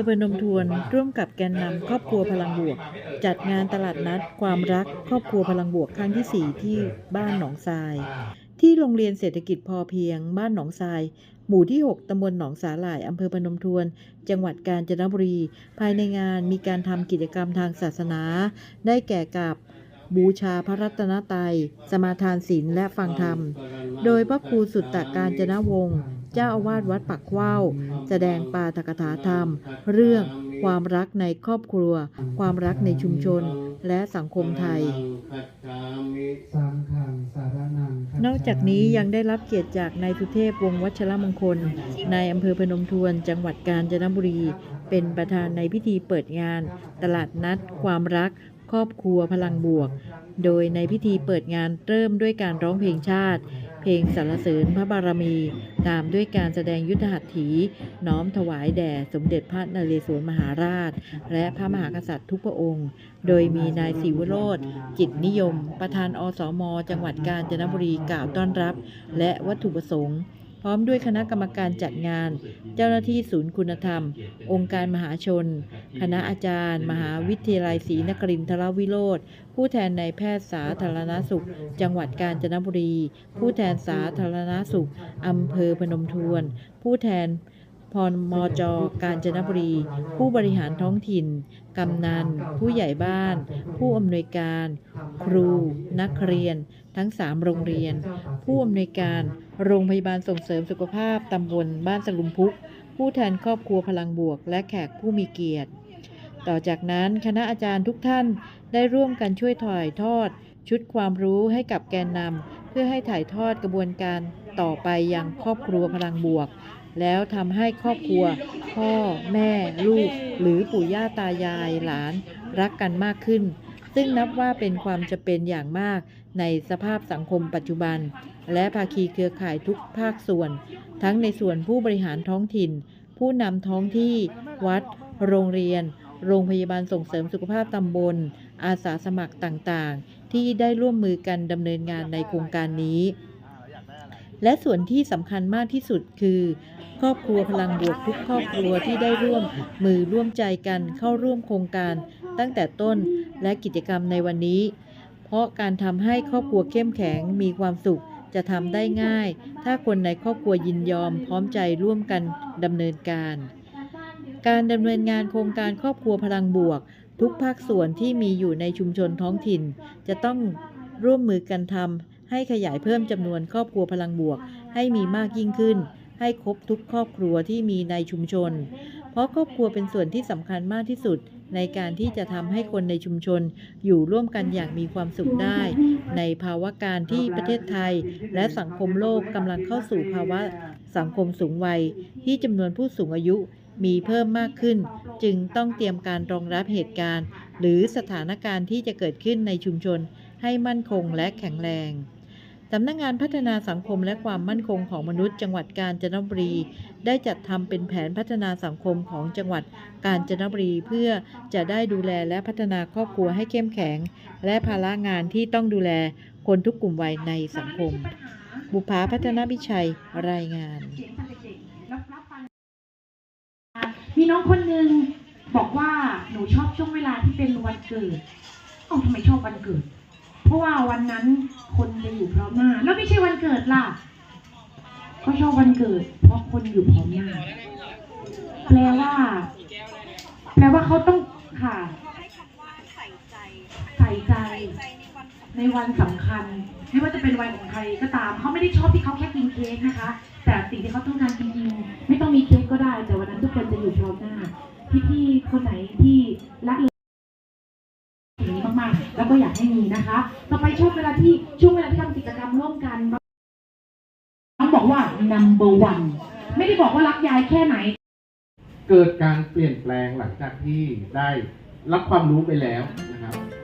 อพนมทวน ร่วมกับแกนนำครอบครัวพลังบวก จัดงานตลาดนัด ความรัก ครอบครัวพลังบวกครั้งที่ 4 ที่บ้านหนองทราย ที่โรงเรียนเศรษฐกิจพอเพียง บ้านหนองทราย หมู่ที่ 6ตำบลหนองสาหร่ายอำเภอพนมทวน จังหวัดกาญจนบุรี ภายในงานมีการทำกิจกรรมทางศาสนา ได้แก่กับบูชาพระรัตนตรัย สมาทานศีลและฟังธรรม โดยพระครูสุตตะการจนวงศ์ เจ้าอาวาสวัดปักเข้าวแสดงปาฐกถาธรรม เรื่องความรักในครอบครัว ความรักในชุมชน และสังคมไทยสังฆังสารนังคัจฉามินอกจากนี้ยังได้รับเกียรติจากนายสุเทพวงศ์วัชรมงคลนายอำเภอพนมทวน จังหวัดกาญจนบุรี เป็นประธานในพิธีเปิดงาน ตลาดนัด ความรัก ครอบครัวพลังบวก โดยในพิธีเปิดงานเริ่มด้วยการร้องเพลงชาติ เพลงสรรเสริญพระบารมี ตามด้วยการแสดงยุทธหัตถี น้อมถวายแด่สมเด็จพระนเรศวรมหาราช และพระมหากษัตริย์ทุกพระองค์ โดยมีนายศิวโรธจิตนิยม ประธานอสมจังหวัดกาญจนบุรีกล่าวต้อนรับ และวัตถุประสงค์ พร้อมด้วยคณะกรรมการจัดงาน เจ้าหน้าที่ศูนย์คุณธรรม องค์การมหาชน คณะอาจารย์ มหาวิทยาลัยศรีนครินทรวิโรธผู้แทนนายแพทย์สาธารณสุข จังหวัดกาญจนบุรี ผู้แทนสาธารณสุขอำเภอพนมทวน ผู้แทน พรมจกาญจนบุรี ผู้บริหารท้องถิ่น กำนัน ผู้ใหญ่บ้าน ผู้อำนวยการ ครู นักเรียน ทั้ง 3 โรงเรียน ผู้อำนวยการ โรงพยาบาลส่งเสริมสุขภาพตำบลบ้านสลุมพุก ผู้แทนครอบครัวพลังบวก และแขกผู้มีเกียรติ ต่อจากนั้นคณะอาจารย์ทุกท่านได้ร่วมกันช่วยถ่ายทอด ชุดความรู้ให้กับแกนนำเพื่อให้ถ่ายทอดกระบวนการต่อไปยังครอบครัวพลังบวก แล้วทำให้ครอบครัว พ่อแม่ลูก หรือปู่ย่าตายายหลานรักกันมากขึ้น ซึ่งนับว่าเป็นความจะเป็นอย่างมากในสภาพสังคมปัจจุบัน และภาคีเครือข่ายทุกภาคส่วน ทั้งในส่วนผู้บริหารท้องถิ่น ผู้นำท้องที่ วัด โรงเรียน โรงพยาบาลส่งเสริมสุขภาพตำบล อาสาสมัครต่างๆ ที่ได้ร่วมมือกันดำเนินงานในโครงการนี้ และส่วนที่สำคัญมากที่สุดคือ ครอบครัวพลังบวกทุกครอบครัวที่ได้ร่วมมือร่วมใจกันเข้าร่วมโครงการตั้งแต่ต้นและกิจกรรมในวันนี้ เพราะการทำให้ครอบครัวเข้มแข็งมีความสุขจะทำได้ง่าย ถ้าคนในครอบครัวยินยอมพร้อมใจร่วมกันดำเนินการ การดำเนินงานโครงการครอบครัวพลังบวก ทุกภาคส่วนที่มีอยู่ในชุมชนท้องถิ่น จะต้องร่วมมือกันทำ ให้ขยายเพิ่มจำนวนครอบครัวพลังบวก ให้มีมากยิ่งขึ้น ให้ครบทุกครอบครัวที่มีในชุมชน เพราะครอบครัวเป็นส่วนที่สำคัญมากที่สุด ในการที่จะทำให้คนในชุมชน อยู่ร่วมกันอย่างมีความสุขได้ ในภาวะการที่ประเทศไทย และสังคมโลกกำลังเข้าสู่ภาวะสังคมสูงวัย ที่จำนวนผู้สูงอายุมีเพิ่มมากขึ้น จึงต้องเตรียมการรองรับเหตุการณ์ หรือสถานการณ์ที่จะเกิดขึ้นในชุมชนให้มั่นคงและแข็งแรง สำนักงงานพัฒนาสังคมและความมั่นคงของมนุษย์ จังหวัดกาญจนบุรี ได้จัดทำเป็นแผนพัฒนาสังคมของจังหวัดกาญจนบุรีเพื่อจะได้ดูแลและพัฒนาครอบครัวให้เข้มแข็ง และภาระงานที่ต้องดูแลคนทุกกลุ่มวัยในสังคม บุภาพัฒนวิชัยรายงาน มีน้องคนหนึ่งบอกว่าหนูชอบช่วงเวลาที่เป็นวันเกิดเอ้าทำไมชอบวันเกิด เพราะว่าวันนั้นคนจะอยู่พร้อมหน้า แล้วไม่ใช่วันเกิดล่ะ ก็ชอบวันเกิด เพราะคนอยู่พร้อมหน้า แปลว่า แปลว่าเขาต้องค่ะ ใส่ใจ ในวันสำคัญ ไม่ว่าจะเป็นวันของใครก็ตาม เขาไม่ได้ชอบที่เขาแค่กินเค้กนะคะ แต่สิ่งที่เขาต้องการจริงๆไม่ต้องมีเค้กก็ได้ แต่วันนั้นทุกคนจะอยู่พร้อมหน้า พี่ๆคนไหนที่ มากๆ แล้วก็อยากให้มีนะคะ ต่อไปช่วงเวลาที่ช่วงเวลาที่ทำกิจกรรมร่วมกันน้องบอกว่า number one ไม่ได้บอกว่ารักยายแค่ไหน เกิดการเปลี่ยนแปลงหลังจากที่ได้รับความรู้ไปแล้วนะครับ